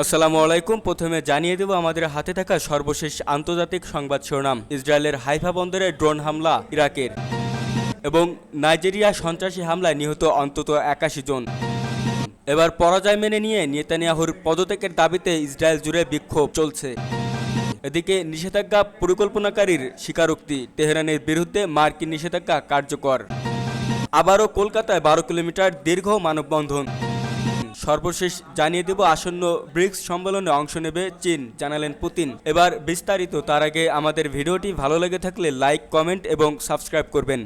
আসসালামু আলাইকুম। প্রথমে জানিয়ে দেব আমাদের হাতে থাকা সর্বশেষ আন্তর্জাতিক সংবাদ শিরোনাম। ইসরায়েলের হাইফা বন্দরে ড্রোন হামলা ইরাকের এবং নাইজেরিয়া সন্ত্রাসী হামলায় নিহত অন্তত একাশি জন। এবার পরাজয় মেনে নিয়ে নেতানিয়াহুর পদত্যাগের দাবিতে ইসরায়েল জুড়ে বিক্ষোভ চলছে। এদিকে নিষেধাজ্ঞা পরিকল্পনাকারীর স্বীকারোক্তি, তেহরানের বিরুদ্ধে মার্কিন নিষেধাজ্ঞা কার্যকর। আবারও কলকাতায় বারো কিলোমিটার দীর্ঘ মানববন্ধন। সর্বশেষ জানিয়ে দেব, আসন্ন ব্রিক্স সম্মেলনে অংশ নেবে চীন, জানালেন পুতিন। এবার বিস্তারিত, তার আগে আমাদের ভিডিওটি ভালো লেগে থাকলে লাইক, কমেন্ট এবং সাবস্ক্রাইব করবেন।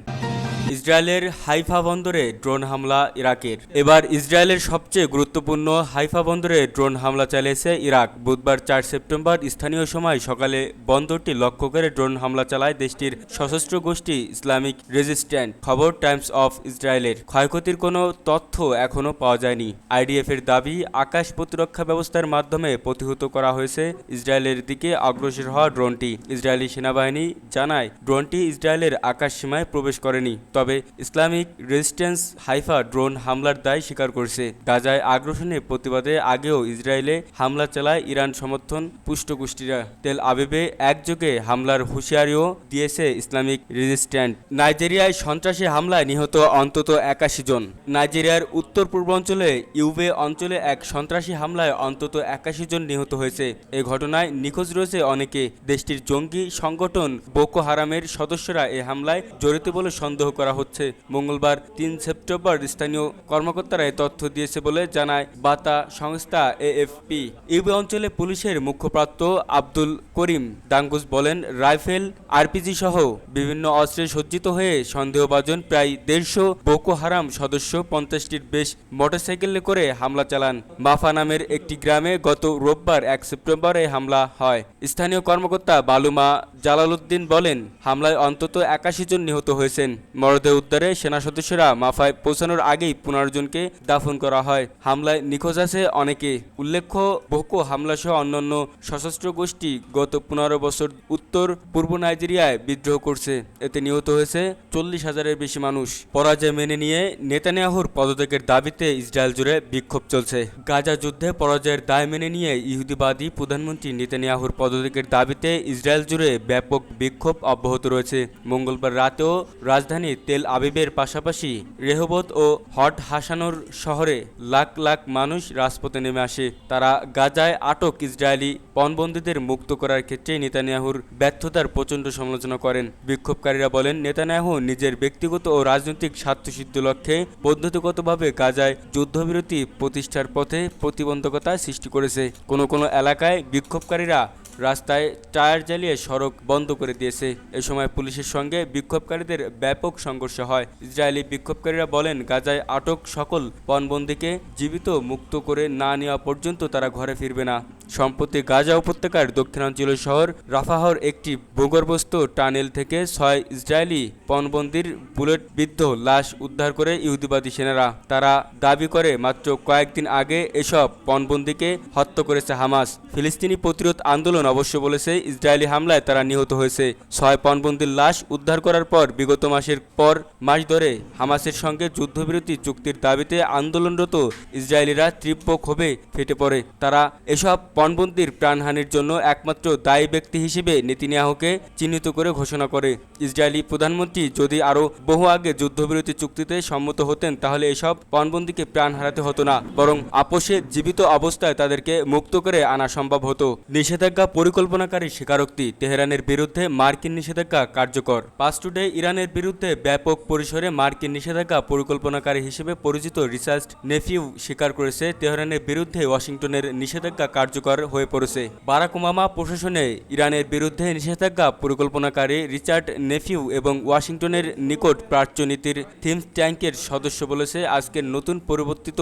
ইসরায়েলের হাইফা বন্দরে ড্রোন হামলা ইরাকের। এবার ইসরায়েলের সবচেয়ে গুরুত্বপূর্ণ হাইফা বন্দরে ড্রোন হামলা চালিয়েছে ইরাক। বুধবার চার সেপ্টেম্বর স্থানীয় সময় সকালে বন্দরটি লক্ষ্য করে ড্রোন হামলা চালায় দেশটির সশস্ত্র গোষ্ঠী ইসলামিক রেজিস্ট্যান্ট, খবর টাইমস অফ ইসরায়েলের। ক্ষয়ক্ষতির কোনো তথ্য এখনও পাওয়া যায়নি। আইডিএফ এর দাবি, আকাশ প্রতিরক্ষা ব্যবস্থার মাধ্যমে প্রতিহত করা হয়েছে ইসরায়েলের দিকে অগ্রসর হওয়া ড্রোনটি। ইসরায়েলি সেনাবাহিনী জানায়, ড্রোনটি ইসরায়েলের আকাশ সীমায় প্রবেশ করেনি। তবে ইসলামিক রেজিস্ট্যান্স হাইফা ড্রোন হামলার দায় স্বীকার করেছে। গাজায় আগ্রাসনের প্রতিবাদে আগেও ইসরায়েলে হামলা চালায় ইরান সমর্থন পুষ্টগোষ্ঠীরা। তেল আবেবে একযোগে হামলার হুঁশিয়ারিও দিয়েছে ইসলামিক রেজিস্ট্যান্ট। নাইজেরিয়ায় সন্ত্রাসী হামলায় নিহত অন্তত একাশি জন। নাইজেরিয়ার উত্তর পূর্বাঞ্চলে ইউবে অঞ্চলে এক সন্ত্রাসী হামলায় অন্তত একাশি জন নিহত হয়েছে। এ ঘটনায় নিখোঁজ রয়েছে অনেকে। দেশটির জঙ্গি সংগঠন বোকো হারামের সদস্যরা এ হামলায় জড়িত বলে সন্দেহ করা হচ্ছে। মঙ্গলবার তিন সেপ্টেম্বর স্থানীয় কর্মকর্তারা এই তথ্য দিয়েছে বলে জানায় বাতা সংস্থা এএফপি। ইউবে অঞ্চলে পুলিশের মুখপাত্র আব্দুল করিম ডাঙ্গুস বলেন, রাইফেল, আরপিজি সহ বিভিন্ন অস্ত্রে সজ্জিত হয়ে সন্দেহভাজন প্রায় দেড়শো বোকো হারাম সদস্য পঞ্চাশটির বেশ মোটরসাইকেলে করে হামলা চালান। মাফা নামের একটি গ্রামে গত রোববার এক সেপ্টেম্বরে হামলা হয়। স্থানীয় কর্মকর্তা বালুমা জালালউদ্দিন বলেন, হামলায় অন্তত একাশি জন নিহত হয়েছেন। মরদেহ উদ্ধারে সেনা সদস্যরা মাফায় পৌঁছানোর আগেই পনেরো জনকে দাফন করা হয়। হামলায় নিখোঁজ আছে অনেকে। উল্লেখ্য বোকো হামলাসহ অন্যান্য সশস্ত্র গোষ্ঠী গত পনেরো বছর উত্তর পূর্ব নাইজেরিয়ায় বিদ্রোহ করছে। এতে নিহত হয়েছে চল্লিশ হাজারের বেশি মানুষ। পরাজয় মেনে নিয়ে নেতানিয়াহুর পদত্যাগের দাবিতে ইসরায়েল জুড়ে বিক্ষোভ চলছে। গাজা যুদ্ধে পরাজয়ের দায় মেনে নিয়ে ইহুদিবাদী প্রধানমন্ত্রী নেতানিয়াহুর পদত্যাগের দাবিতে ইসরায়েল জুড়ে ব্যাপক বিক্ষোভ অব্যাহত রয়েছে। মঙ্গলবার রাতেও রাজধানী তেল আবিবের পাশাপাশি রেহবত ও হট হাসানোর শহরে লাখ লাখ মানুষ রাজপথে নেমে আসে। তারা গাজায় আটক ইসরায়েলি পণবন্দীদের মুক্ত করার ক্ষেত্রে নেতানিয়াহুর ব্যর্থতার প্রচণ্ড সমালোচনা করেন। বিক্ষোভকারীরা বলেন, নেতানিয়াহু নিজের ব্যক্তিগত ও রাজনৈতিক স্বার্থসিদ্ধ লক্ষ্যে পদ্ধতিগতভাবে গাজায় যুদ্ধবিরতি প্রতিষ্ঠার পথে প্রতিবন্ধকতা সৃষ্টি করেছে। কোনো কোনো এলাকায় বিক্ষোভকারীরা রাস্তায় টায়ার জ্বালিয়ে সড়ক বন্ধ করে দিয়েছে। এ সময় পুলিশের সঙ্গে বিক্ষোভকারীদের ব্যাপক সংঘর্ষ হয়। ইসরায়েলি বিক্ষোভকারীরা বলেন, গাজায় আটক সকল পণবন্দীকে জীবিত মুক্ত করে না নেওয়া পর্যন্ত তারা ঘরে ফিরবে না। সম্প্রতি গাজা উপত্যকার দক্ষিণাঞ্চলীয় শহর রাফাহর একটি ভূগর্ভস্থ টানেল থেকে ছয় ইসরায়েলি পণবন্দির বুলেট বিদ্ধ লাশ উদ্ধার করে ইহুদিবাদী সেনারা। তারা দাবি করে, মাত্র কয়েকদিন আগে এসব পণবন্দিকে হত্যা করেছে হামাস। ফিলিস্তিনি প্রতিরোধ আন্দোলন অবশ্য বলেছে, ইসরায়েলি হামলায় তারা নিহত হয়েছে। ছয় পণবন্দির লাশ উদ্ধার করার পর বিগত মাসের পর মাস ধরে হামাসের সঙ্গে যুদ্ধবিরতি চুক্তির দাবিতে আন্দোলনরত ইসরায়েলিরা তীব্র ক্ষোভে ফেটে পড়ে। তারা এসব পণবন্দির প্রাণহানির জন্য একমাত্র দায়ী ব্যক্তি হিসেবে নেতিনিয়াহুকে চিহ্নিত করে ঘোষণা করে। ইসরায়েলি প্রধানমন্ত্রী যদি আরও বহু আগে যুদ্ধবিরতি চুক্তিতে সম্মত হতেন, তাহলে এসব পণবন্দিকে প্রাণ হারাতে হতো না, বরং আপোষে জীবিত অবস্থায় তাদেরকে মুক্ত করে আনা সম্ভব হতো। নিষেধাজ্ঞা পরিকল্পনাকারী স্বীকারোক্তি তেহরানের বিরুদ্ধে মার্কিন নিষেধাজ্ঞা কার্যকর। পাস টুডে ইরানের বিরুদ্ধে ব্যাপক পরিসরে মার্কিন নিষেধাজ্ঞা পরিকল্পনাকারী হিসেবে পরিচিত রিসার্চ নেফিউ স্বীকার করেছে তেহরানের বিরুদ্ধে ওয়াশিংটনের নিষেধাজ্ঞা কার্যকর হয়ে পড়েছে। বারাক ওবামা প্রশাসনে ইরানের বিরুদ্ধে নিষেধাজ্ঞা পরিকল্পনাকারী রিচার্ড নেফিউ এবং ওয়াশিংটনের নিকট প্রাচ্য নীতির থিমস ট্যাঙ্কের সদস্য বলেছে আজকের নতুন পরিবর্তিত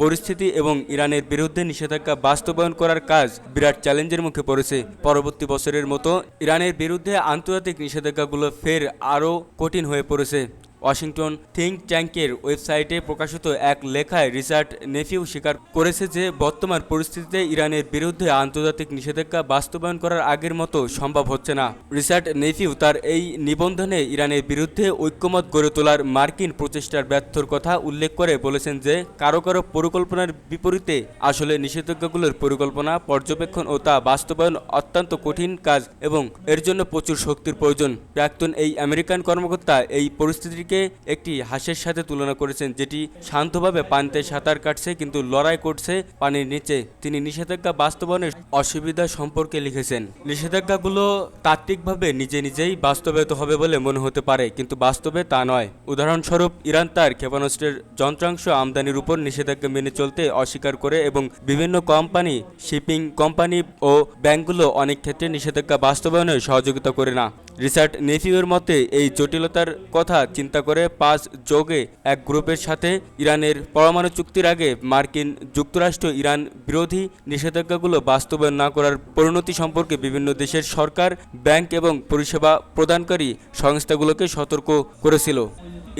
পরিস্থিতি এবং ইরানের বিরুদ্ধে নিষেধাজ্ঞা বাস্তবায়ন করার কাজ বিরাট চ্যালেঞ্জের মুখে পড়েছে। পরবর্তী বছরের মতো ইরানের বিরুদ্ধে আন্তর্জাতিক নিষেধাজ্ঞাগুলো ফের আরও কঠিন হয়ে পড়েছে। ওয়াশিংটন থিঙ্ক ট্যাঙ্কের ওয়েবসাইটে প্রকাশিত এক লেখায় রিচার্ড নেফিউ স্বীকার করেছে যে, বর্তমান পরিস্থিতিতে ইরানের বিরুদ্ধে আন্তর্জাতিক নিষেধাজ্ঞা বাস্তবায়ন করার আগের মতো সম্ভব হচ্ছে না। রিচার্ড নেফিউ তার এই নিবন্ধনে ইরানের বিরুদ্ধে ঐক্যমত গড়ে তোলার মার্কিন প্রচেষ্টার ব্যর্থর কথা উল্লেখ করে বলেছেন যে, কারও কারও পরিকল্পনার বিপরীতে আসলে নিষেধাজ্ঞাগুলোর পরিকল্পনা, পর্যবেক্ষণ ও তা বাস্তবায়ন অত্যন্ত কঠিন কাজ এবং এর জন্য প্রচুর শক্তির প্রয়োজন। প্রাক্তন এই আমেরিকান কর্মকর্তা এই পরিস্থিতিকে একটি হাসের সাথে তুলনা করেছেন, যেটি শান্তভাবে পানিতে সাঁতার কাটছে কিন্তু লড়াই করছে পানির নিচে। তিনি নিষেধাজ্ঞা বাস্তবায়নের অসুবিধা সম্পর্কে লিখেছেন। নিষেধাজ্ঞাগুলো তাত্ত্বিকভাবে নিজে নিজেই বাস্তবায়িত হবে বলে মনে হতে পারে, কিন্তু বাস্তবে তা নয়। উদাহরণস্বরূপ, ইরান তার ক্ষেপণাস্ত্রের যন্ত্রাংশ আমদানির উপর নিষেধাজ্ঞা মেনে চলতে অস্বীকার করে এবং বিভিন্ন কোম্পানি, শিপিং কোম্পানি ও ব্যাংকগুলো অনেক ক্ষেত্রে নিষেধাজ্ঞা বাস্তবায়নে সহযোগিতা করে না। রিচার্ড নেফিউর মতে, এই জটিলতার কথা চিন্তা করে পাঁচ যোগে এক গ্রুপের সাথে ইরানের পরমাণু চুক্তির আগে মার্কিন যুক্তরাষ্ট্র ইরান বিরোধী নিষেধাজ্ঞাগুলো বাস্তবায়ন না করার পরিণতি সম্পর্কে বিভিন্ন দেশের সরকার, ব্যাংক এবং পরিষেবা প্রদানকারী সংস্থাগুলোকে সতর্ক করেছিল।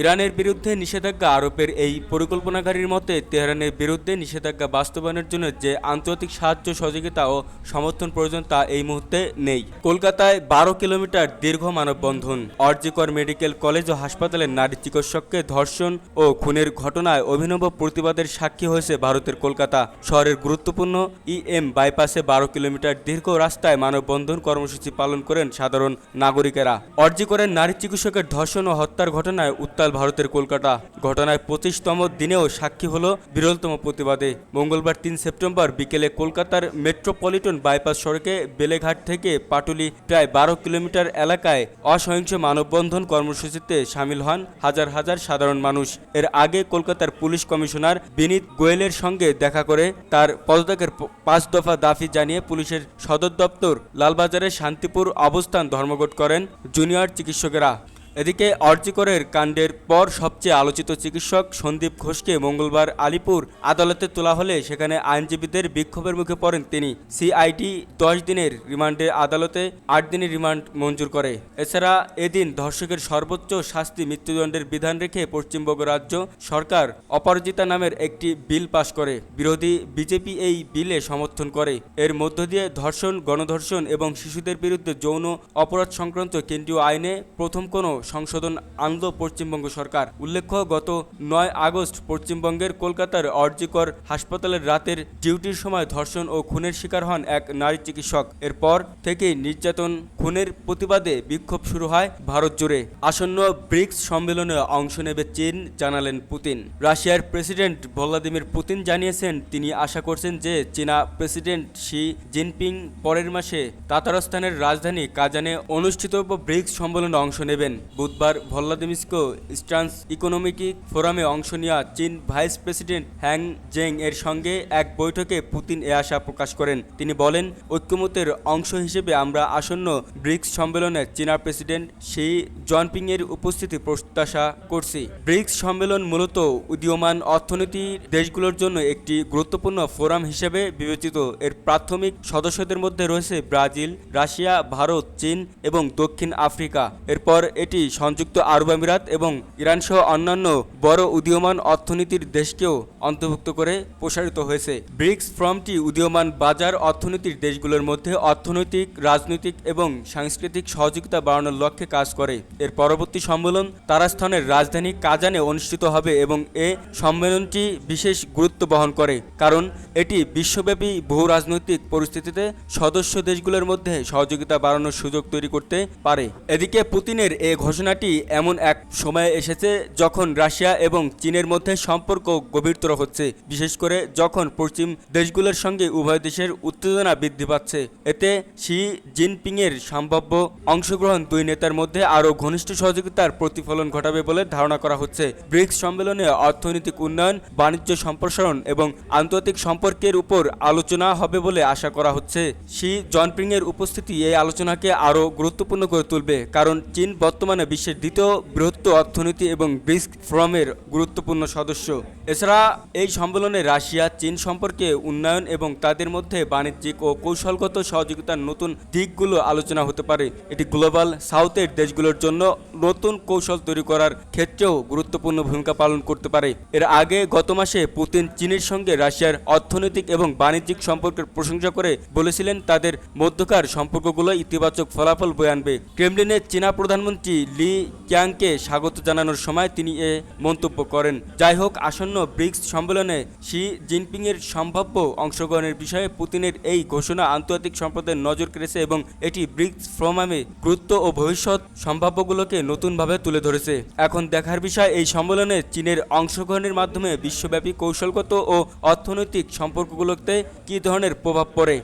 ইরানের বিরুদ্ধে নিষেধাজ্ঞা আরোপের এই পরিকল্পনাকারীর মতে তেহরানের বিরুদ্ধে নিষেধাজ্ঞা বাস্তবায়নের জন্য যে আন্তর্জাতিক সাহায্য, সহযোগিতা ও সমর্থন প্রয়োজন তা এই মুহূর্তে নেই। কলকাতায় বারো কিলোমিটার দীর্ঘ মানববন্ধন। অর্জিকর মেডিকেল কলেজ ও হাসপাতালের নারী চিকিৎসককে ধর্ষণ ও খুনের ঘটনায় অভিনব প্রতিবাদের সাক্ষী হয়েছে ভারতের কলকাতা। শহরের গুরুত্বপূর্ণ ইএম বাইপাসে বারো কিলোমিটার দীর্ঘ রাস্তায় মানববন্ধন কর্মসূচি পালন করেন সাধারণ নাগরিকেরা। অর্জিকরের নারী চিকিৎসকের ধর্ষণ ও হত্যার ঘটনায় উত্তাল ভারতের কলকাতা। ঘটনায় পঁচিশতম দিনেও সাক্ষী হলো বিরলতম প্রতিবাদে। মঙ্গলবার তিন সেপ্টেম্বর বিকেলে কলকাতার মেট্রোপলিটন বাইপাস সড়কে বেলেঘাট থেকে পাটুলি প্রায় বারো কিলোমিটার এলাকায় অসহিংস মানববন্ধন কর্মসূচিতে সামিল হন হাজার হাজার সাধারণ মানুষ। এর আগে কলকাতার পুলিশ কমিশনার বিনীত গোয়েলের সঙ্গে দেখা করে তার পদত্যাগের পাঁচ দফা দাফি জানিয়ে পুলিশের সদর দপ্তর লালবাজারের শান্তিপুর অবস্থান ধর্মঘট করেন জুনিয়র চিকিৎসকেরা। এদিকে অর্জিকরের কাণ্ডের পর সবচেয়ে আলোচিত চিকিৎসক সন্দীপ ঘোষকে মঙ্গলবার আলিপুর আদালতে তোলা হলে সেখানে আইনজীবীদের বিক্ষোভের মুখে পড়েন তিনি। সিআইডি দশ দিনের রিমান্ডে আদালতে আট দিনের রিমান্ড মঞ্জুর করে। এছাড়া এদিন ধর্ষকের সর্বোচ্চ শাস্তি মৃত্যুদণ্ডের বিধান রেখে পশ্চিমবঙ্গ রাজ্য সরকার অপরাজিতা নামের একটি বিল পাশ করে। বিরোধী বিজেপি এই বিলে সমর্থন করে। এর মধ্য দিয়ে ধর্ষণ, গণধর্ষণ এবং শিশুদের বিরুদ্ধে যৌন অপরাধ সংক্রান্ত কেন্দ্রীয় আইনে প্রথম কোনো সংশোধন আনল পশ্চিমবঙ্গ সরকার। উল্লেখ্য, গত নয় আগস্ট পশ্চিমবঙ্গের কলকাতার অর্জিকর হাসপাতালের রাতের ডিউটির সময় ধর্ষণ ও খুনের শিকার হন এক নারী চিকিৎসক। এরপর থেকেই নির্যাতন, খুনের প্রতিবাদে বিক্ষোভ শুরু হয় ভারত জুড়ে। আসন্ন ব্রিক্স সম্মেলনে অংশ নেবে চীন, জানালেন পুতিন। রাশিয়ার প্রেসিডেন্ট ভ্লাদিমির পুতিন জানিয়েছেন, তিনি আশা করছেন যে চীনা প্রেসিডেন্ট শি জিনপিং পরের মাসে তাতারস্তানের রাজধানী কাজানে অনুষ্ঠিতব্য ব্রিক্স সম্মেলনে অংশ নেবেন। বুধবার ভল্লাদিমিস্কো স্ট্রান্স ইকোনমিক ফোরামে অংশ নেওয়া চীন ভাইস প্রেসিডেন্ট হ্যাং জেং এর সঙ্গে এক বৈঠকে পুতিন এ আশা প্রকাশ করেন। তিনি বলেন, ঐক্যমতের অংশ হিসেবে আমরা আসন্ন ব্রিক্স সম্মেলনে চীনা প্রেসিডেন্ট শি জনপিং এর উপস্থিতি প্রত্যাশা করছি। ব্রিক্স সম্মেলন মূলত উদীয়মান অর্থনীতির দেশগুলোর জন্য একটি গুরুত্বপূর্ণ ফোরাম হিসেবে বিবেচিত। এর প্রাথমিক সদস্যদের মধ্যে রয়েছে ব্রাজিল, রাশিয়া, ভারত, চীন এবং দক্ষিণ আফ্রিকা। এরপর এটি সংযুক্ত আরব আমিরাত এবং ইরান সহ অন্যান্য বড় উদীয়মান অর্থনীতির দেশকেও অন্তর্ভুক্ত করে প্রসারিত হয়েছে। ব্রিক্স ফর্মটি উদীয়মান বাজার অর্থনীতির দেশগুলোর মধ্যে অর্থনৈতিক, রাজনৈতিক এবং সাংস্কৃতিক সহযোগিতা বাড়ানোর লক্ষ্যে কাজ করে। এর পরবর্তী সম্মেলন তারাস্থানের রাজধানী কাজানে অনুষ্ঠিত হবে এবং এ সম্মেলনটি বিশেষ গুরুত্ব বহন করে, কারণ এটি বিশ্বব্যাপী বহু রাজনৈতিক পরিস্থিতিতে সদস্য দেশগুলোর মধ্যে সহযোগিতা বাড়ানোর সুযোগ তৈরি করতে পারে। এদিকে পুতিনের এ ঘোষণাটি এমন এক সময়ে এসেছে যখন রাশিয়া এবং চীনের মধ্যে সম্পর্ক গভীরতর হচ্ছে, বিশেষ করে যখন পশ্চিম দেশগুলোর সঙ্গে উভয় দেশের উত্তেজনা বৃদ্ধি পাচ্ছে। এতে শি জিনপিংয়ের সম্ভাব্য অংশগ্রহণ দুই নেতার মধ্যে আরও ঘনিষ্ঠ সহযোগিতার প্রতিফলন ঘটাবে বলে ধারণা করা হচ্ছে। ব্রিক্স সম্মেলনে অর্থনৈতিক উন্নয়ন, বাণিজ্য সম্প্রসারণ এবং আন্তর্জাতিক সম্পর্কের উপর আলোচনা হবে বলে আশা করা হচ্ছে। শি জনপিংয়ের উপস্থিতি এই আলোচনাকে আরও গুরুত্বপূর্ণ করে তুলবে, কারণ চীন বর্তমানে বর্তমানে বিশ্বের দ্বিতীয় বৃহত্তর অর্থনীতি এবং ব্রিক্স ফ্রমের গুরুত্বপূর্ণ সদস্য। এছাড়া এই সম্মেলনে রাশিয়া, চীন সম্পর্কে উন্নয়ন এবং তাদের মধ্যে বাণিজ্যিক ও কৌশলগত সহযোগিতার নতুন দিকগুলো আলোচনা হতে পারে। এটি গ্লোবাল সাউথের দেশগুলোর জন্য নতুন কৌশল তৈরি করার ক্ষেত্রেও গুরুত্বপূর্ণ ভূমিকা পালন করতে পারে। এর আগে গত মাসে পুতিন চীনের সঙ্গে রাশিয়ার অর্থনৈতিক এবং বাণিজ্যিক সম্পর্কের প্রশংসা করে বলেছিলেন, তাদের মধ্যকার সম্পর্কগুলো ইতিবাচক ফলাফল বয়ে আনবে। ক্রেমলিনের চীনা প্রধানমন্ত্রী লি ক্যাংকে স্বাগত জানানোর সময় তিনি এ মন্তব্য করেন। যাই হোক, আসন্ন ব্রিক্স সম্মেলনে শি জিনপিংয়ের সম্ভাব্য অংশগ্রহণের বিষয়ে পুতিনের এই ঘোষণা আন্তর্জাতিক সম্প্রদায়ের নজর কেড়েছে এবং এটি ব্রিক্স ফ্রোমামে গুরুত্ব ও ভবিষ্যৎ সম্ভাব্যগুলোকে নতুনভাবে তুলে ধরেছে। এখন দেখার বিষয়, এই সম্মেলনে চীনের অংশগ্রহণের মাধ্যমে বিশ্বব্যাপী কৌশলগত ও অর্থনৈতিক সম্পর্কগুলোতে কী ধরনের প্রভাব পড়ে?